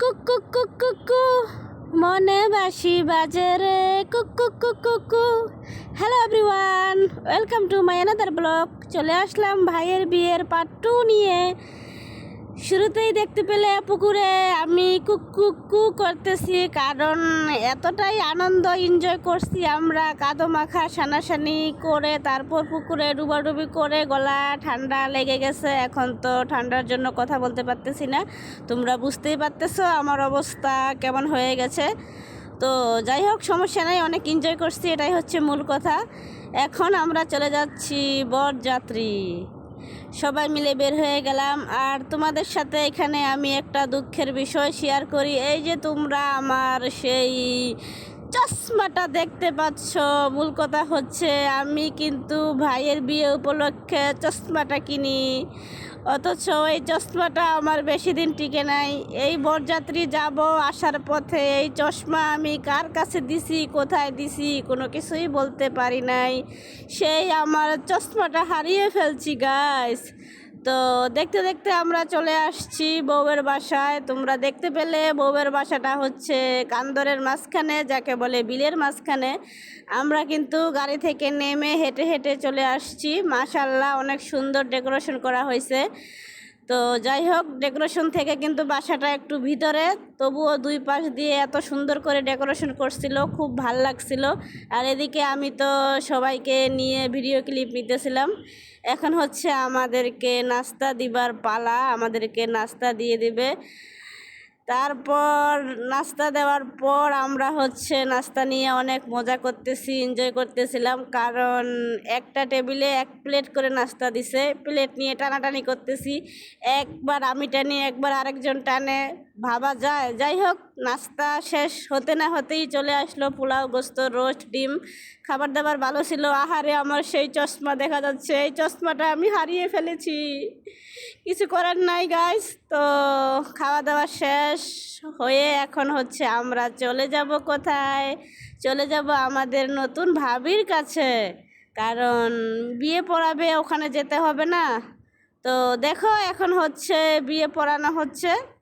কুকু কুকু কু মনে বাসি বাজে রে। কুকু কুকু কু hello everyone welcome to my another blog চলে আসলাম ভাইয়ের বিয়ের পার্ট টু নিয়ে। শুরুতেই দেখতে পেলে, পুকুরে আমি কুকু কু করতেছি, কারণ এতটাই আনন্দ এনজয় করছি আমরা, কাদো মাখা সানাসানি করে, তারপর পুকুরে ডুবাডুবি করে গলা ঠান্ডা লেগে গেছে, এখন তো ঠান্ডার জন্য কথা বলতে পারতেছি না। তোমরা বুঝতেই পারতেছো আমার অবস্থা কেমন হয়ে গেছে। তো যাই হোক, সমস্যা নাই, অনেক এনজয় করছি, এটাই হচ্ছে মূল কথা। এখন আমরা চলে যাচ্ছি বরযাত্রী। সবাই মিলে বের হয়ে গেলাম। আর তোমাদের সাথে এখানে আমি একটা দুঃখের বিষয় শেয়ার করি। এই যে তোমরা আমার সেই চশমাটা দেখতে পাচ্ছ মূল কথা হচ্ছে। আমি কিন্তু ভাইয়ের বিয়ে উপলক্ষে চশমাটা কিনি। অথচ এই চশমাটা আমার বেশি দিন টিকে নাই। এই বরযাত্রী যাব আসার পথে এই চশমা আমি কার কাছে দিছি, কোথায় দিছি, কোনো কিছুই বলতে পারি নাই। সেই আমার চশমাটা হারিয়ে ফেলছি গাইস তো দেখতে দেখতে আমরা চলে আসছি বউয়ের বাসায়। তোমরা দেখতে পেলে বউয়ের বাসাটা হচ্ছে কান্দরের মাঝখানে, যাকে বলে বিলের মাঝখানে। আমরা কিন্তু গাড়ি থেকে নেমে হেঁটে হেঁটে চলে আসছি। মাশাল্লাহ অনেক সুন্দর ডেকোরেশন করা হয়েছে। তো যাই হোক ডেকোরেশন থেকে কিন্তু বাসাটা একটু ভিতরে। তবুও দুই পাশ দিয়ে এত সুন্দর করে ডেকোরেশন করছিল, খুব ভালো লাগছিল। আর এদিকে আমি তো সবাইকে নিয়ে ভিডিও ক্লিপ নিতেছিলাম। এখন হচ্ছে আমাদেরকে নাস্তা দিবার পালা, আমাদেরকে নাস্তা দিয়ে দিবে। তারপর নাস্তা দেওয়ার পর আমরা হচ্ছে নাস্তা নিয়ে অনেক মজা করতেছি এনজয় করতেছিলাম। কারণ একটা টেবিলে এক প্লেট করে নাস্তা দিছে। প্লেট নিয়ে টানাটানি করতেছি। একবার আমি টানি একবার আরেকজন টানে। ভাবা যায়। যাই হোক, নাস্তা শেষ হতে না হতেই চলে আসলো পোলাও, গোস্ত, রোস্ট, ডিম। খাবার দাবার ভালো ছিল। আহারে, আমার সেই চশমা দেখা যাচ্ছে। এই চশমাটা আমি হারিয়ে ফেলেছি। কিছু করার নাই গাইস তো খাওয়া দাওয়া শেষ হয়ে এখন হচ্ছে আমরা চলে যাব কোথায়? চলে যাব আমাদের নতুন ভাবির কাছে। কারণ বিয়ে পড়াবে, ওখানে যেতে হবে না। তো দেখো, এখন হচ্ছে বিয়ে পড়ানো হচ্ছে।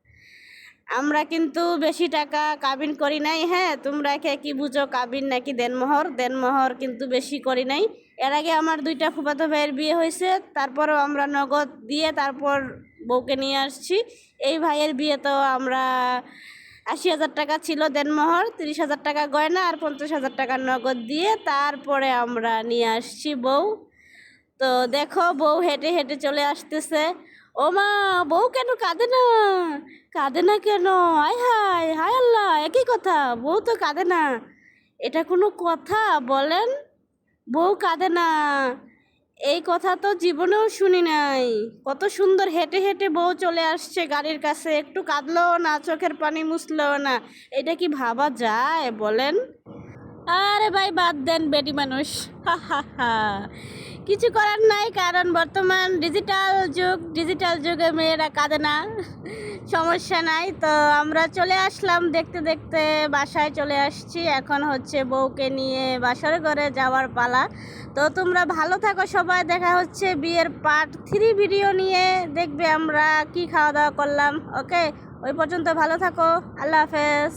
আমরা কিন্তু বেশি টাকা কাবিন করি নাই হ্যাঁ? তোমরা কে কি বুঝো কাবিন নাকি দেনমোহর? দেনমোহর কিন্তু বেশি করি নাই। এর আগে আমার দুইটা ফুফাতো ভাইয়ের বিয়ে হয়েছে, তারপরও আমরা নগদ দিয়ে তারপর বউকে নিয়ে আসছি। এই ভাইয়ের বিয়ে তো আমরা আশি হাজার টাকা ছিল দেনমোহর, তিরিশ হাজার টাকা গয়না আর পঞ্চাশ হাজার টাকা নগদ দিয়ে তারপরে আমরা নিয়ে আসছি বউ। তো দেখো বউ হেঁটে হেঁটে চলে আসতেছে। ও মা, বউ কেন কাঁদে না? কাঁদে না কেন? আয় হায় হায় আল্লাহ, একই কথা, বউ তো কাঁদে না। এটা কোনো কথা, বলেন? বউ কাঁদে না। এই কথা তো জীবনেও শুনি নাই। কত সুন্দর হেঁটে হেঁটে বউ চলে আসছে গাড়ির কাছে। একটু কাঁদলো না, চোখের পানি মুছলো না। এটা কি ভাবা যায়, বলেন? আরে ভাই, বাদ দেন বেটি মানুষ। হা হা হা। কিছু করার নাই, কারণ বর্তমান ডিজিটাল যুগ ডিজিটাল যুগে মেয়েরা কাঁদে না, সমস্যা নাই। তো আমরা চলে আসলাম দেখতে দেখতে, বাসায় চলে আসছি। এখন হচ্ছে বউকে নিয়ে বাসার ঘরে যাওয়ার পালা। তো তোমরা ভালো থাকো সবাই, দেখা হচ্ছে বিয়ের পার্ট থ্রি ভিডিও নিয়ে। দেখবে আমরা কি খাওয়া দাওয়া করলাম। ওকে ওই পর্যন্ত ভালো থাকো, আল্লাহ হাফেজ।